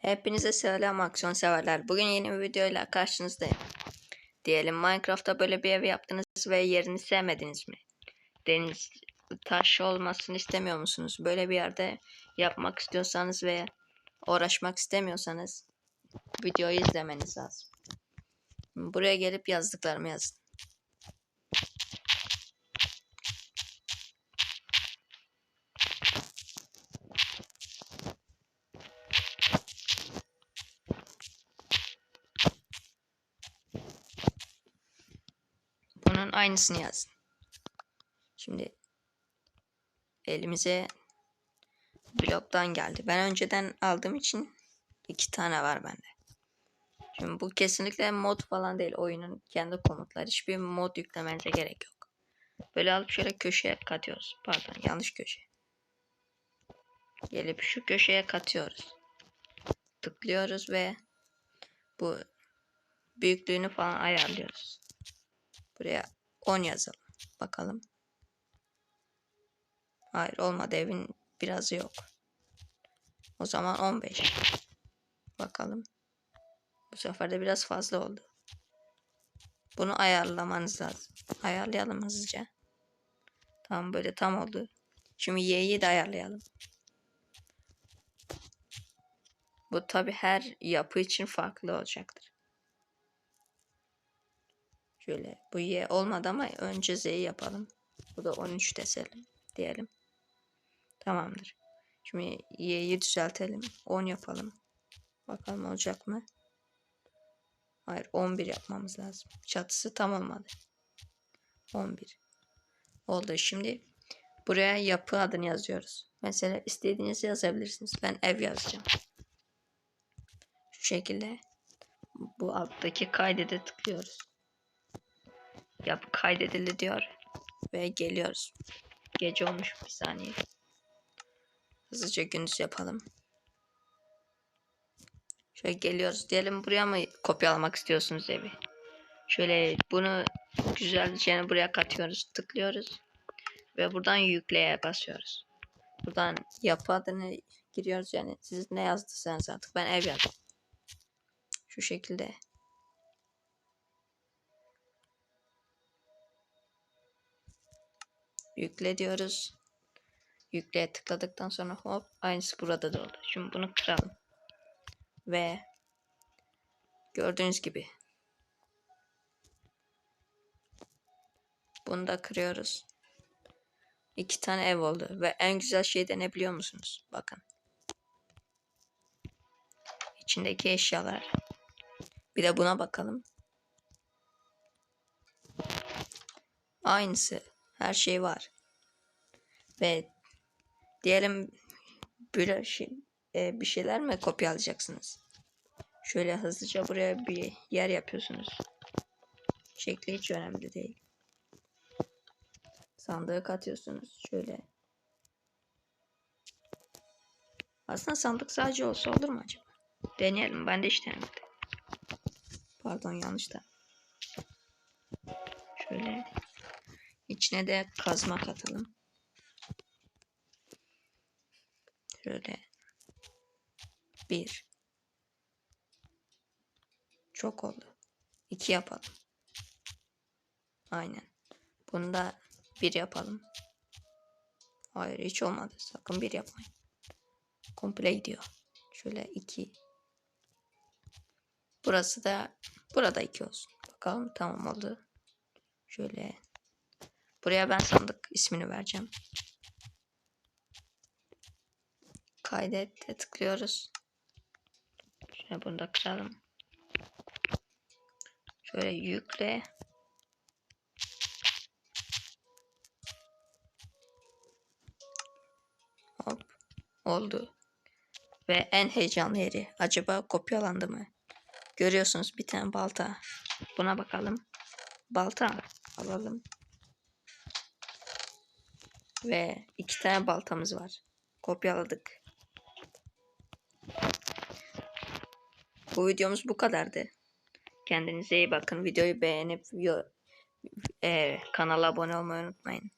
Hepinize selam aksiyon severler. Bugün yeni bir videoyla karşınızdayım. Diyelim Minecraft'ta böyle bir ev yaptınız ve yerini sevmediniz mi? Deniz taş olmasını istemiyor musunuz? Böyle bir yerde yapmak istiyorsanız ve uğraşmak istemiyorsanız videoyu izlemeniz lazım. Buraya gelip yazdıklarımı yazın. Bunun aynısını yazın. Şimdi elimize bloktan geldi. Ben önceden aldığım için iki tane var bende. Şimdi bu kesinlikle mod falan değil. Oyunun kendi komutları. Hiçbir mod yüklemenize gerek yok. Böyle alıp şöyle köşeye katıyoruz. Pardon yanlış köşe. Gelip şu köşeye katıyoruz. Tıklıyoruz ve bu büyüklüğünü falan ayarlıyoruz. Buraya 10 yazalım. Bakalım. Hayır olmadı evin birazı yok. O zaman 15. Bakalım. Bu sefer de biraz fazla oldu. Bunu ayarlamanız lazım. Ayarlayalım hızlıca. Tamam böyle tam oldu. Şimdi y'yi de ayarlayalım. Bu tabi her yapı için farklı olacaktır. Şöyle bu y olmadı ama önce z'yi yapalım. Bu da 13 deselim diyelim. Tamamdır. Şimdi y'yi düzeltelim. 10 yapalım. Bakalım olacak mı? Hayır 11 yapmamız lazım. Çatısı tam olmadı. 11. Oldu. Şimdi buraya yapı adını yazıyoruz. Mesela istediğinizi yazabilirsiniz. Ben ev yazacağım. Şu şekilde bu alttaki kaydede tıklıyoruz. Yapı kaydedildi diyor. Ve geliyoruz. Gece olmuş bir saniye. Hızlıca gündüz yapalım. Şöyle geliyoruz. Diyelim buraya mı kopyalamak istiyorsunuz evi? Şöyle bunu güzelce buraya katıyoruz. Tıklıyoruz. Ve buradan yükleye basıyoruz. Buradan yapı adını giriyoruz yani. Siz ne yazdıysanız artık. Ben ev yazdım. Şu şekilde. Yükle diyoruz. Yükleye tıkladıktan sonra hop aynısı burada da oldu. Şimdi bunu kıralım. Ve gördüğünüz gibi bunu da kırıyoruz. İki tane ev oldu. Ve en güzel şey de ne biliyor musunuz? Bakın. İçindeki eşyalar. Bir de buna bakalım. Aynısı. Her şey var. Ve diyelim bir, şey, e, bir şeyler mi kopyalayacaksınız? Şöyle hızlıca buraya bir yer yapıyorsunuz. Şekli hiç önemli değil. Sandığı katıyorsunuz. Şöyle. Aslında sandık sadece olsa olur mu acaba? Deneyelim. Ben de hiç denemedim. Pardon yanlış da. Şöyle. İçine de kazma katalım. Şöyle. Bir. Çok oldu. İki yapalım. Aynen. Bunu da bir yapalım. Hayır hiç olmadı. Sakın bir yapmayın. Komple gidiyor. Şöyle iki. Burası da burada iki olsun. Bakalım tamam oldu. Şöyle buraya ben sandık ismini vereceğim. Kaydette tıklıyoruz. Şöyle bunu da kıralım. Şöyle yükle. Hop. Oldu. Ve en heyecanlı yeri. Acaba kopyalandı mı? Görüyorsunuz bir tane balta. Buna bakalım. Balta alalım. Ve iki tane baltamız var. Kopyaladık. Bu videomuz bu kadardı. Kendinize iyi bakın. Videoyu beğenip e, kanala abone olmayı unutmayın.